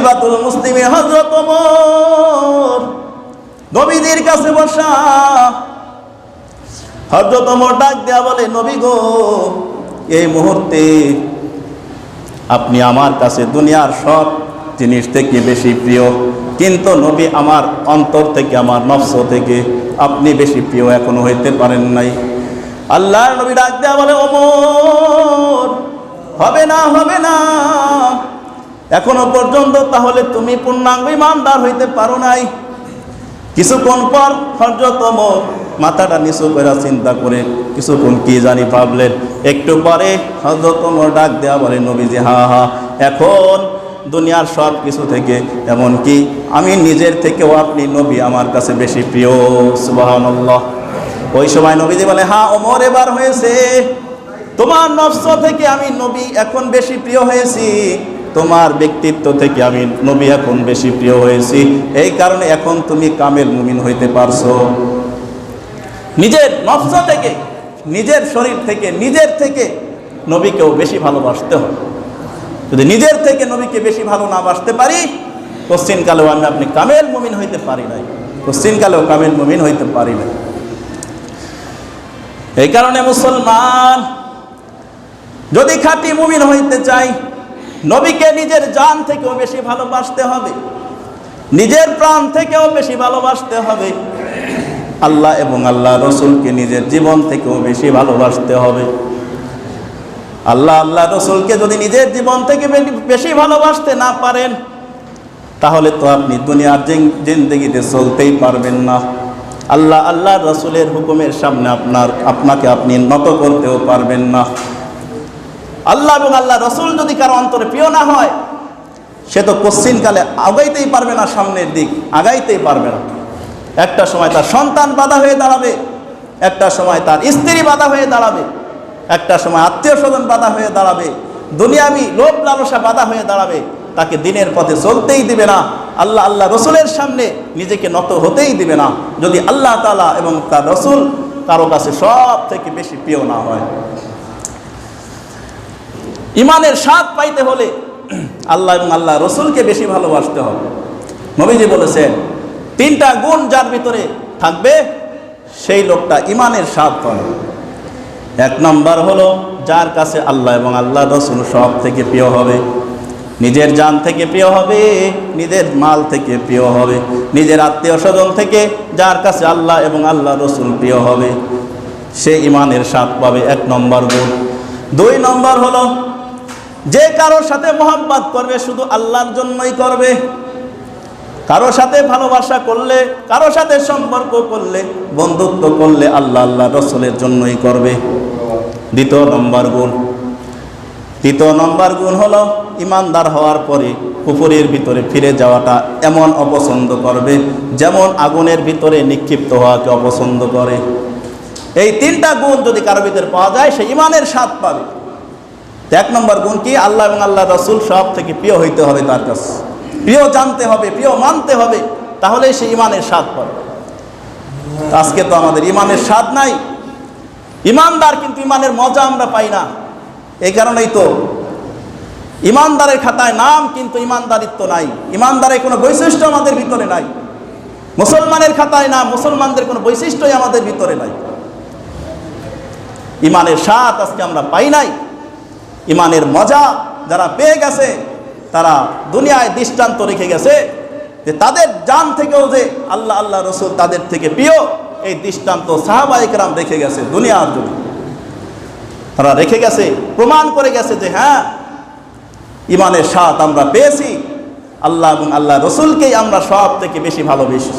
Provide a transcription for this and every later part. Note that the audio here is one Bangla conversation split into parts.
খলিফাতুল মুসলিমে হজরত নবীজির কাছে বসা। হজরত ডাক দেয়া বলে, নবী গো, এই মুহূর্তে আপনি আমার কাছে দুনিয়ার সব জিনিস থেকে বেশি প্রিয়। কিন্তু নবী আমার অন্তর থেকে, আমার নফস থেকে আপনি বেশি প্রিয়, এখনও হইতে পারেন নাই। আল্লাহর নবী ডাক দেয়া বলে, ওমর, হবে না হবে না। এখনও পর্যন্ত তাহলে তুমি পূর্ণাঙ্গ ইমানদার হইতে পারো নাই। কিছুক্ষণ পর হজরতম মাথাটা নিচু করে চিন্তা করে কিছুক্ষণ কি জানি ভাবলেন। একটু পরে হজরতম ডাক দেওয়া বলে, নবীজি, হা হা, এখন দুনিয়ার সব কিছু থেকে এমনকি আমি নিজের থেকেও আপনি নবী আমার কাছে বেশি প্রিয়? সুবাহান্লাহ ওই সময় নবীজি বলে হ্যাঁ ওমর, এবার হয়েছে। তোমার নফস থেকে আমি নবী এখন বেশি প্রিয় হয়েছি। তোমার ব্যক্তিত্ব থেকে আমি নবী এখন বেশি প্রিয় হয়েছি। এই কারণে এখন তুমি কামেল মুমিন হইতে পারছ। নিজের নফস থেকে, নিজের শরীর থেকে, নিজের থেকে নবীকেও বেশি ভালোবাসতে হবে। যদি নিজের থেকে নবীকে বেশি ভালো না বাসতে পারি পশ্চিমকালেও আমি আপনি কামেল মুমিন হইতে পারি নাই। পশ্চিমকালেও কামেল মুমিন হইতে পারি নাই। এই কারণে মুসলমান, যদি খাঁটি মুমিন হইতে চাই নবীকে নিজের জান থেকেও বেশি ভালোবাসতে হবে। নিজের প্রাণ থেকেও বেশি ভালোবাসতে হবে। আল্লাহ এবং আল্লাহ রসুলকে নিজের জীবন থেকেও বেশি ভালোবাসতে হবে। আল্লাহ আল্লাহ রসুলকে যদি নিজের জীবন থেকে বেশি ভালোবাসতে না পারেন, তাহলে তো আপনি দুনিয়ার জিন- জিন্দগিতে চলতেই পারবেন না। আল্লাহ আল্লাহ রসুলের হুকুমের সামনে আপনার, আপনাকে আপনি নত করতেও পারবেন না। আল্লাহ এবং আল্লাহ রসুল যদি কারও অন্তরে প্রিয় না হয়, সে তো কশ্চিনকালে আগাইতেই পারবে না সামনের দিক, আগাইতেই পারবে না। একটা সময় তার সন্তান বাধা হয়ে দাঁড়াবে, একটা সময় তার স্ত্রী বাধা হয়ে দাঁড়াবে, একটা সময় আত্মীয় স্বজন বাধা হয়ে দাঁড়াবে, দুনিয়াবি লোভ লালসা বাধা হয়ে দাঁড়াবে, তাকে দিনের পথে চলতেই দিবে না। আল্লাহ আল্লাহ রসুলের সামনে নিজেকে নত হতেই দিবে না। যদি আল্লাহ তালা এবং তার রসুল কারও কাছে সব থেকে বেশি প্রিয় না হয়। ইমানের স্বাদ পাইতে হলে আল্লাহ এবং আল্লাহ রসুলকে বেশি ভালোবাসতে হবে। নবীজি বলেছেন, তিনটা গুণ যার ভিতরে থাকবে, সেই লোকটা ইমানের স্বাদ পাবে। এক নম্বর হলো, যার কাছে আল্লাহ এবং আল্লাহ রসুল সব থেকে প্রিয় হবে, নিজের জান থেকে প্রিয় হবে, নিজের মাল থেকে প্রিয় হবে, নিজের আত্মীয় স্বজন থেকে যার কাছে আল্লাহ এবং আল্লাহ রসুল প্রিয় হবে, সে ইমানের স্বাদ পাবে। এক নম্বর গুণ। দুই নম্বর হলো যে কারোর সাথে মোহাম্মত করবে, শুধু আল্লাহর জন্যই করবে। কারও সাথে ভালোবাসা করলে কারও সাথে সম্পর্ক করলে, বন্ধুত্ব করলে আল্লাহ আল্লাহ রসলের জন্যই করবে। দ্বিতীয় নম্বর গুণ। তৃতীয় নম্বর গুণ হলো, ইমানদার হওয়ার পরে পুকুরের ভিতরে ফিরে যাওয়াটা এমন অপছন্দ করবে, যেমন আগুনের ভিতরে নিক্ষিপ্ত হওয়াকে অপছন্দ করে। এই তিনটা গুণ যদি কারও ভিতরে পাওয়া যায়, সে ইমানের স্বাদ পাবে। এক নম্বর গুণ কি? আল্লাহ এবং আল্লাহ রসুল সব থেকে প্রিয় হইতে হবে তার কাছে। প্রিয় জানতে হবে, প্রিয় মানতে হবে, তাহলে সে ইমানের স্বাদ পাবে। আজকে তো আমাদের ইমানের স্বাদ নাই। ইমানদার কিন্তু ইমানের মজা আমরা পাই না। এই কারণেই তো ইমানদারের খাতায় নাম কিন্তু ইমানদারিত্ব নাই। ইমানদারের কোনো বৈশিষ্ট্য আমাদের ভিতরে নাই। মুসলমানের খাতায় নাম মুসলমানদের কোনো বৈশিষ্ট্যই আমাদের ভিতরে নাই। ইমানের স্বাদ আজকে আমরা পাই নাই। ইমানের মজা যারা পেয়ে গেছে, তারা দুনিয়ায় দৃষ্টান্ত রেখে গেছে যে তাদের জান থেকেও যে আল্লাহ আল্লাহ রসুল তাদের থেকে প্রিয়, এই দৃষ্টান্ত সাহাবা একরাম রেখে গেছে দুনিয়ার জন্য। তারা রেখে গেছে, প্রমাণ করে গেছে যে হ্যাঁ ইমানের স্বাদ আমরা পেয়েছি, আল্লাহ এবং আল্লাহ রসুলকেই আমরা সব থেকে বেশি ভালোবেসি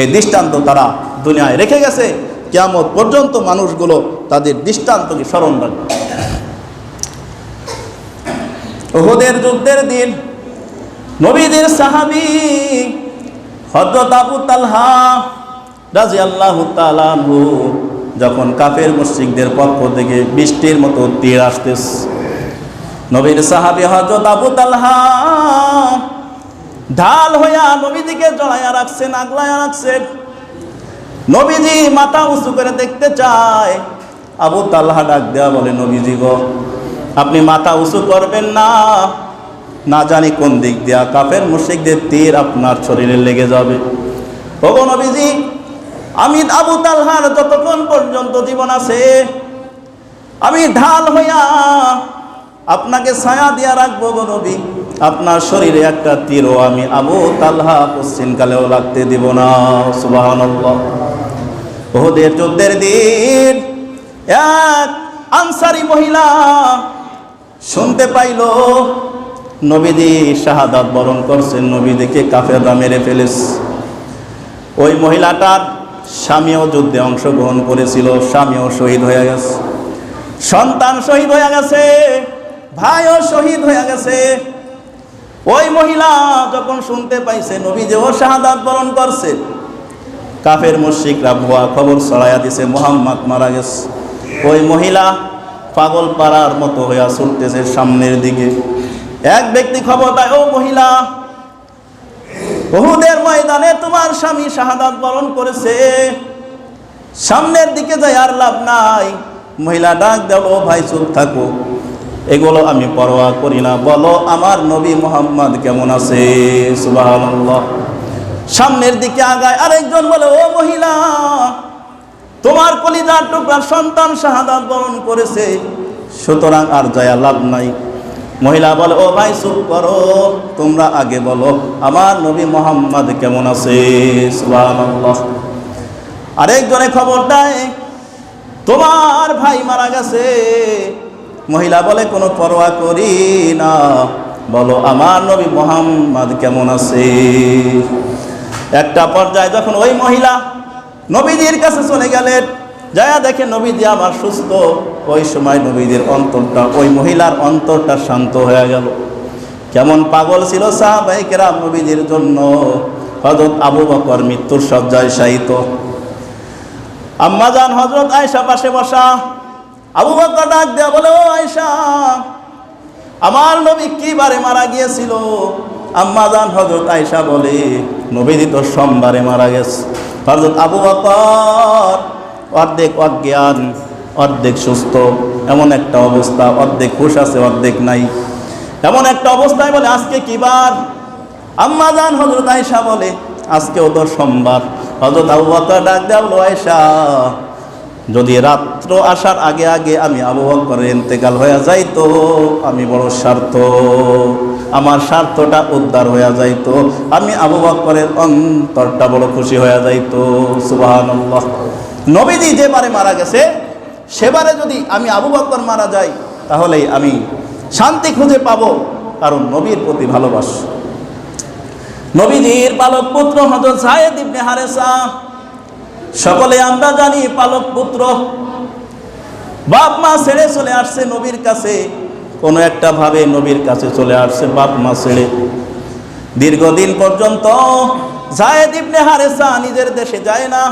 এই দৃষ্টান্ত তারা দুনিয়ায় রেখে গেছে কেমন পর্যন্ত মানুষগুলো তাদের দৃষ্টান্তকে স্মরণ রাখবে। ওহুদের যুদ্ধের দিন নবীদের সাহাবি হজরত আবু তালহা রাজি আল্লাহ তালানহু যখন কাফের মুশ্রিকদের পক্ষ থেকে বৃষ্টির মতো তীর আসতেস নবীর সাহাবি হজরত আবু তালহা ঢাল হইয়া নবীজিকে জড়াইয়া রাখছেন, আগলাইয়া রাখছেন। নবীজি মাথা উঁচু করে দেখতে চায়। আবু তালহা ডাক দেওয়া বলে, নবীজি গো আপনি মাথা উঁচু করবেন না। না জানি কোন দিক দিয়া। কাফের মুশিকদের তীর আপনার শরীরে লেগে যাবে। ওগো নবীজি, আমি আবু তালহার যতক্ষণ পর্যন্ত জীবন আছে, আমি ঢাল হইয়া আপনাকে ছায়া দিয়া রাখব গো নবী। আপনার শরীরে একটা তীরও আমি আবু তালহা পশ্চিমকালেও লাগতে দিব না। সুবহানাল্লাহ। ওদের যুদ্ধের দিন এক আনসারি মহিলা শুনতে পাইল, নবীজি শাহাদাত বরণ করছেন নবীদিকে কাফেররা মেরে ফেলেছে। ওই মহিলাটার স্বামীও যুদ্ধে অংশগ্রহণ করেছিল, স্বামীও শহীদ হয়ে গেছে। সন্তান শহীদ হয়ে গেছে, ভাইও শহীদ হয়ে গেছে। ওই মহিলা যখন শুনতে পাইছে নবী যে ও শাহাদাত বরণ করছে, কাফের মুশিকরা ভুয়া খবর ছড়াইয়া দিছে, মোহাম্মদ মারা গেছে। ওই মহিলা পাগল পাড়ার মতো হইয়া ছুটতেছে সামনের দিকে। এক ব্যক্তি খবর দেয় ও মহিলা বহুদের ময়দানে তোমার স্বামী শাহাদাত বরণ করেছে। সামনের দিকে যাই আর লাভ নাই। মহিলা ডাক দেব ভাই, চুপ থাকো। এগুলো আমি পরোয়া করি না। বলো, আমার নবী মোহাম্মদ কেমন আছে? সুবহানাল্লাহ। সামনের দিকে আগায় আরেকজন বলে, ও মহিলা তোমার কলিজার টুকরার সন্তান শাহাদাত বরণ করেছে। সুতরাং আর জয়া লাভ নাই। মহিলা বলে, ও ভাই, চুপ করো। তোমরা আগে বলো, আমার নবী মোহাম্মদ কেমন আছে? আরেকজনে খবর দেয়, তোমার ভাই মারা গেছে। মহিলা বলে, কোনো পরোয়া করি না। বলো, আমার নবী মোহাম্মদ কেমন আছে? একটা পর্যায়ে যখন ওই মহিলা নবীজির কাছে চলে গেলেন। যায়া দেখে নবীজি আমার সুস্থ। ওই সময় নবীজির অন্তরটা, ওই মহিলার অন্তরটা শান্ত হয়ে গেল। কেমন পাগল ছিল সাহাবাহিকেরাম নবীজির জন্য। হজরত আবু বকর মৃত্যুর সজ্জায় শায়িত। আম্মাজান হজরত আয়সা পাশে বসা। আবু বকর ডাক দেয়া বলে, ও আয়সা আমার নবী কি বারে মারা গিয়েছিল? আম্মাজান হজরত আয়সা বলে, নবীজি তো সোমবারে মারা গেছে। হজরত আবু বকর, অর্ধেক অজ্ঞান, অর্ধেক সুস্থ, এমন একটা অবস্থা, অর্ধেক হুশ আছে, অর্ধেক নাই। এমন একটা অবস্থায় বলে, আজকে কি বার? আম্মাজান হজরত আয়সা বলে, আজকেও তো সোমবার। হজরত আবু বকর ডাক দেওয়া বলো আয়সা যদি রাত্র আসার আগে আগে আমি আবু বকরের ইন্তেকাল হয়ে যাইতো, আমি বড় স্বার্থ আমার স্বার্থটা উদ্ধার হয়ে যাইত। আমি আবু বকরের অন্তরটা বড় খুশি হয়ে যাইতো। সুবহানাল্লাহ। নবীজি যেবারে মারা গেছে, সেবারে যদি আমি আবু বকর মারা যাই তাহলে আমি শান্তি খুঁজে পাবো, কারণ নবীর প্রতি ভালোবাসা। নবীজির পালক পুত্র হজরত সাহেদ ইবনে হারেসা, সকলে আমরা জানি পালক পুত্র। বাপ মা ছেড়ে চলে আসছে নবীর কাছে। কোনো একটা ভাবে নবীর কাছে চলে আসছে বাপ মা ছেড়ে। দীর্ঘদিন পর্যন্ত জায়দ ইবনে হারেসা নিজের দেশে যায় না।